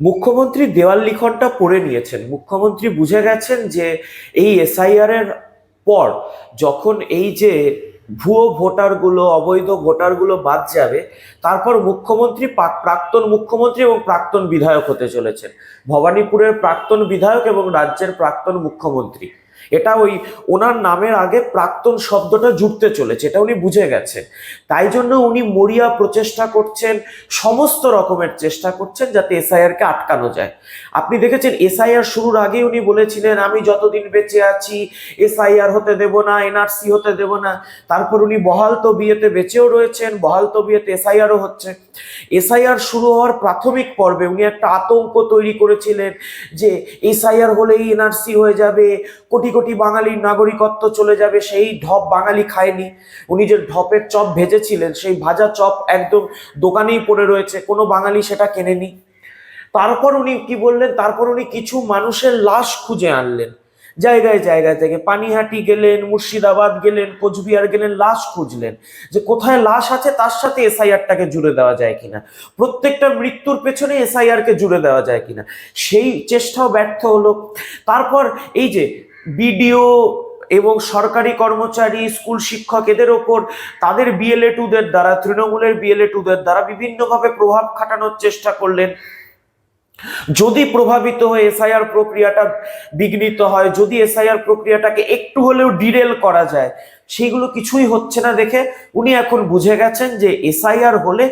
মুখ্যমন্ত্রী দেওয়াল লিখনটা পড়ে নিয়েছেন। মুখ্যমন্ত্রী বুঝে গেছেন যে এই এসআইআর এর পর যখন এই যে ভুয়ো ভোটারগুলো, অবৈধ ভোটারগুলো বাদ যাবে, তারপর মুখ্যমন্ত্রী প্রাক্তন মুখ্যমন্ত্রী এবং প্রাক্তন বিধায়ক হতে চলেছেন। ভবানীপুরের প্রাক্তন বিধায়ক এবং রাজ্যের প্রাক্তন মুখ্যমন্ত্রী। এটা ওই ওনার নামের আগে প্রাক্তন শব্দটা জুড়তে চলেছে, এটা উনি বুঝে গেছেন। তাই জন্য উনি মরিয়া প্রচেষ্টা করছেন, সমস্ত রকমের চেষ্টা করছেন যাতে এসআইআর কে আটকানো যায়। আপনি দেখেছেন এসআইআর শুরুর আগে উনি বলেছিলেন, আমি যতদিন বেঁচে আছি, এসআইআর হতে দেব না, এনআরসি হতে দেব না। তারপর উনি বহাল তো বিয়েতে বেঁচেও রয়েছেন, বহাল তো বিয়েতে এসআইআরও হচ্ছে। এসআইআর শুরু হওয়ার প্রাথমিক পর্বে উনি একটা আতঙ্ক তৈরি করেছিলেন যে, এসআইআর হলেই এনআরসি হয়ে যাবে, কোটি কোটি বাঙালির নাগরিকত্ব চলে যাবে, সেই ঢপ বাঙালি খায়নি। উনি যে ঢপের চপ ভেজেছিলেন, সেই ভাজা চপ একদম দোকানেই পড়ে রয়েছে, কোনো বাঙালি সেটা কেনেনি। তারপর উনি কি বললেন? তারপর উনি কিছু মানুষের লাশ খুঁজে আনলেন। জায়গায় জায়গায় থেকে পানিহাটি গেলেন, মুর্শিদাবাদ গেলেন, কোচবিহার গেলেন, লাশ খুঁজলেন। যে কোথায় লাশ আছে, তার সাথে এসআইআরটাকে জুড়ে দেওয়া যায় কিনা। প্রত্যেকটা মৃত্যুর পেছনে এসআইআর কে জুড়ে দেওয়া যায় কিনা। সেই চেষ্টাও ব্যর্থ হলো। তারপর এই যে বিডিও এবং সরকারি কর্মচারী, স্কুল শিক্ষক এদের ওপর তাদের বিএলএ টুদের দ্বারা, তৃণমূলের বিএলএ টুদের দ্বারা বিভিন্নভাবে প্রভাব খাটানোর চেষ্টা করলেন যদি প্রভাবিত হয়ে এসআইআর প্রক্রিয়াটা বিঘ্নিত হয়, যদি এসআইআর প্রক্রিয়াটাকে একটু হলেও ডিরেল করা যায় সেইগুলো কিছুই হচ্ছে না দেখে উনি এখন বুঝে গেছেন যে এসআইআর হলে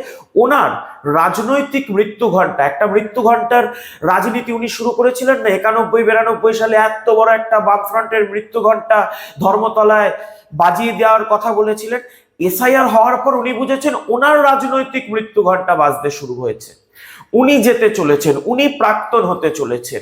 ওনার রাজনৈতিক মৃত্যু ঘণ্টা একটা মৃত্যু ঘণ্টার রাজনীতি উনি শুরু করেছিলেন না, একানব্বই, বিরানব্বই সালে এত বড় একটা বামফ্রন্টের মৃত্যু ঘণ্টা ধর্মতলায় বাজিয়ে দেওয়ার কথা বলেছিলেন। এসআইআর হওয়ার পর উনি বুঝেছেন ওনার রাজনৈতিক মৃত্যু ঘণ্টা বাজতে শুরু হয়েছে। উনি যেতে চলেছেন, উনি প্রাক্তন হতে চলেছেন।